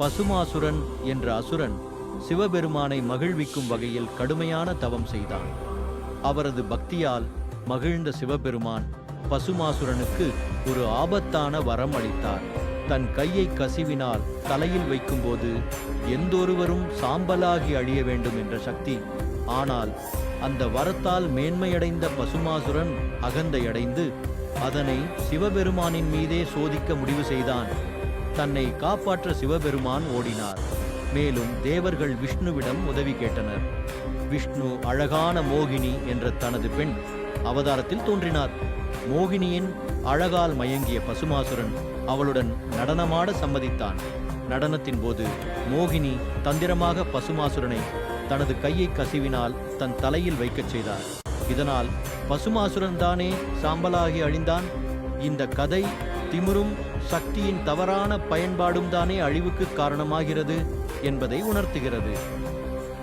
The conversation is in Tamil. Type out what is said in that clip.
பசுமாசுரன் என்ற அசுரன் சிவபெருமானை மகிழ்விக்கும் வகையில் கடுமையான தவம் செய்தான். அவரது பக்தியால் மகிழ்ந்த சிவபெருமான் பசுமாசுரனுக்கு ஒரு ஆபத்தான வரம் அளித்தார். தன் கையை கசிவினால் தலையில் வைக்கும்போது எந்தொருவரும் சாம்பலாகி அழிய வேண்டும் என்ற சக்தி. ஆனால் அந்த வரத்தால் மேன்மையடைந்த பசுமாசுரன் அகந்தையடைந்து அதனை சிவபெருமானின் மீதே சோதிக்க முடிவு செய்தான். தன்னை காப்பாற்ற சிவபெருமான் ஓடினார். மேலும் தேவர்கள் விஷ்ணுவிடம் உதவி கேட்டனர். விஷ்ணு அழகான மோகினி என்ற தனது பெண் அவதாரத்தில் தோன்றினார். மோகினியின் அழகால் மயங்கிய பசுமாசுரன் அவளுடன் நடனமாட சம்மதித்தான். நடனத்தின் போது மோகினி தந்திரமாக பசுமாசுரனை தனது கையை கசிவினால் தன் தலையில் வைக்கச் செய்தார். இதனால் பசுமாசுரன் தானே சாம்பலாகி அழிந்தான்? இந்த கதை திமிரும் சக்தியின் தவறான பயன்பாடும் தானே அழிவுக்கு காரணமாகிறது என்பதை உணர்த்துகிறது.